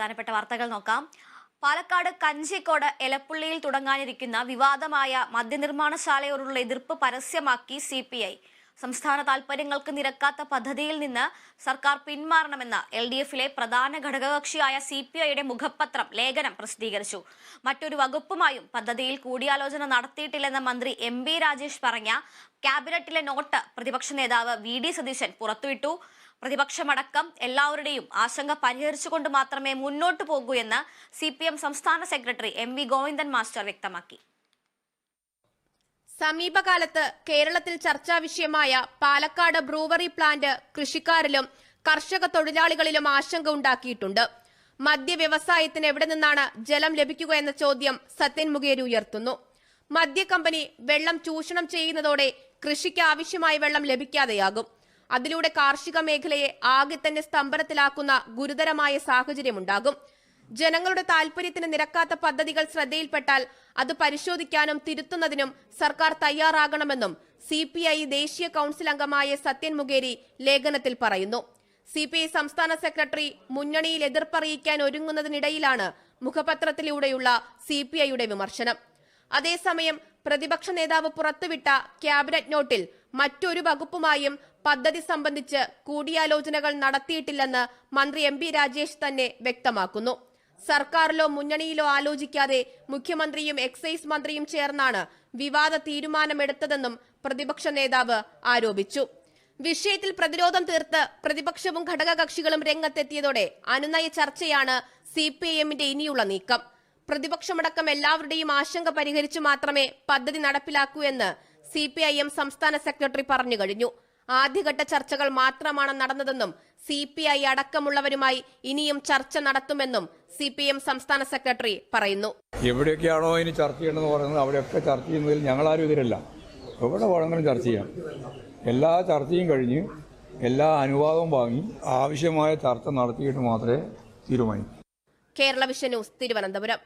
പ്രധാനപ്പെട്ട വാർത്തകൾ നോക്കാം. പാലക്കാട് കഞ്ചിക്കോട് എലപ്പുള്ളിയിൽ തുടങ്ങാനിരിക്കുന്ന വിവാദമായ മദ്യനിർമ്മാണശാലയോടുള്ള എതിർപ്പ് പരസ്യമാക്കി സി സംസ്ഥാന താൽപര്യങ്ങൾക്ക് നിരക്കാത്ത പദ്ധതിയിൽ നിന്ന് സർക്കാർ പിന്മാറണമെന്ന് എൽ ഡി എഫിലെ പ്രധാന ഘടകകക്ഷിയായ സി പി ഐയുടെ മുഖപത്രം ലേഖനം പ്രസിദ്ധീകരിച്ചു. മറ്റൊരു വകുപ്പുമായും പദ്ധതിയിൽ കൂടിയാലോചന നടത്തിയിട്ടില്ലെന്ന് മന്ത്രി എം ബി രാജേഷ് പറഞ്ഞ ക്യാബിനറ്റിലെ നോട്ട് പ്രതിപക്ഷ നേതാവ് വി ഡി സതീശൻ പുറത്തുവിട്ടു. പ്രതിപക്ഷമടക്കം എല്ലാവരുടെയും ആശങ്ക പരിഹരിച്ചുകൊണ്ട് മാത്രമേ മുന്നോട്ടു പോകൂ എന്ന് സി സംസ്ഥാന secretary M V Govindan master വ്യക്തമാക്കി. സമീപകാലത്ത് കേരളത്തിൽ ചർച്ചാ വിഷയമായ പാലക്കാട് ബ്രൂവറി പ്ലാന്റ് കൃഷിക്കാരിലും കർഷക തൊഴിലാളികളിലും ആശങ്ക ഉണ്ടാക്കിയിട്ടുണ്ട്. മദ്യ വ്യവസായത്തിന് എവിടെ നിന്നാണ് ജലം ലഭിക്കുക എന്ന ചോദ്യം സത്യൻ മുഖേരി ഉയർത്തുന്നു. മദ്യ കമ്പനി വെള്ളം ചൂഷണം ചെയ്യുന്നതോടെ കൃഷിക്ക് ആവശ്യമായ വെള്ളം ലഭിക്കാതെയാകും. അതിലൂടെ കാർഷിക മേഖലയെ ആകെ തന്നെ സ്തംഭനത്തിലാക്കുന്ന ഗുരുതരമായ സാഹചര്യമുണ്ടാകും. ജനങ്ങളുടെ താൽപര്യത്തിന് നിരക്കാത്ത പദ്ധതികൾ ശ്രദ്ധയിൽപ്പെട്ടാൽ അത് പരിശോധിക്കാനും തിരുത്തുന്നതിനും സർക്കാർ തയ്യാറാകണമെന്നും സി പി ഐ ദേശീയ കൌൺസിൽ അംഗമായ സത്യൻ മുഖേരി ലേഖനത്തിൽ പറയുന്നു. സി പി ഐ സംസ്ഥാന സെക്രട്ടറി മുന്നണിയിൽ എതിർപ്പറിയിക്കാൻ ഒരുങ്ങുന്നതിനിടയിലാണ് മുഖപത്രത്തിലൂടെയുള്ള സി പി ഐയുടെ വിമർശനം. അതേസമയം പ്രതിപക്ഷ നേതാവ് പുറത്തുവിട്ട ക്യാബിനറ്റ് നോട്ടിൽ മറ്റൊരു വകുപ്പുമായും പദ്ധതി സംബന്ധിച്ച് കൂടിയാലോചനകൾ നടത്തിയിട്ടില്ലെന്ന് മന്ത്രി എം രാജേഷ് തന്നെ വ്യക്തമാക്കുന്നു. സർക്കാരിലോ മുന്നണിയിലോ ആലോചിക്കാതെ മുഖ്യമന്ത്രിയും എക്സൈസ് മന്ത്രിയും ചേർന്നാണ് വിവാദ തീരുമാനമെടുത്തതെന്നും പ്രതിപക്ഷ നേതാവ് ആരോപിച്ചു. വിഷയത്തിൽ പ്രതിരോധം തീർത്ത് പ്രതിപക്ഷവും ഘടകകക്ഷികളും രംഗത്തെത്തിയതോടെ അനുനയ ചർച്ചയാണ് സി പി എമ്മിന്റെ ഇനിയുള്ള നീക്കം. പ്രതിപക്ഷമടക്കം എല്ലാവരുടെയും ആശങ്ക പരിഹരിച്ചു മാത്രമേ പദ്ധതി നടപ്പിലാക്കൂ എന്ന് സി പി ഐ എം സംസ്ഥാന സെക്രട്ടറി പറഞ്ഞു കഴിഞ്ഞു. ആദ്യഘട്ട ചർച്ചകൾ മാത്രമാണ് നടന്നതെന്നും സി പി ഐ അടക്കമുള്ളവരുമായി ഇനിയും ചർച്ച നടത്തുമെന്നും സി പി എം സംസ്ഥാന സെക്രട്ടറി പറയുന്നു. എവിടെയൊക്കെയാണോ ഇനി ചർച്ച ചെയ്യേണ്ടതെന്ന് പറയുന്നത് അവിടെയൊക്കെ ചർച്ച ചെയ്യുന്നതിൽ ഞങ്ങൾ ആരും എതിരല്ല എവിടെ വേണമെങ്കിലും ചർച്ച ചെയ്യാം. എല്ലാ ചർച്ചയും കഴിഞ്ഞ് എല്ലാ അനുവാദവും വാങ്ങി ആവശ്യമായ ചർച്ച നടത്തിയിട്ട് മാത്രമേ തീരുമാനിക്കൂ. Kerala vision news Thiruvananthapuram.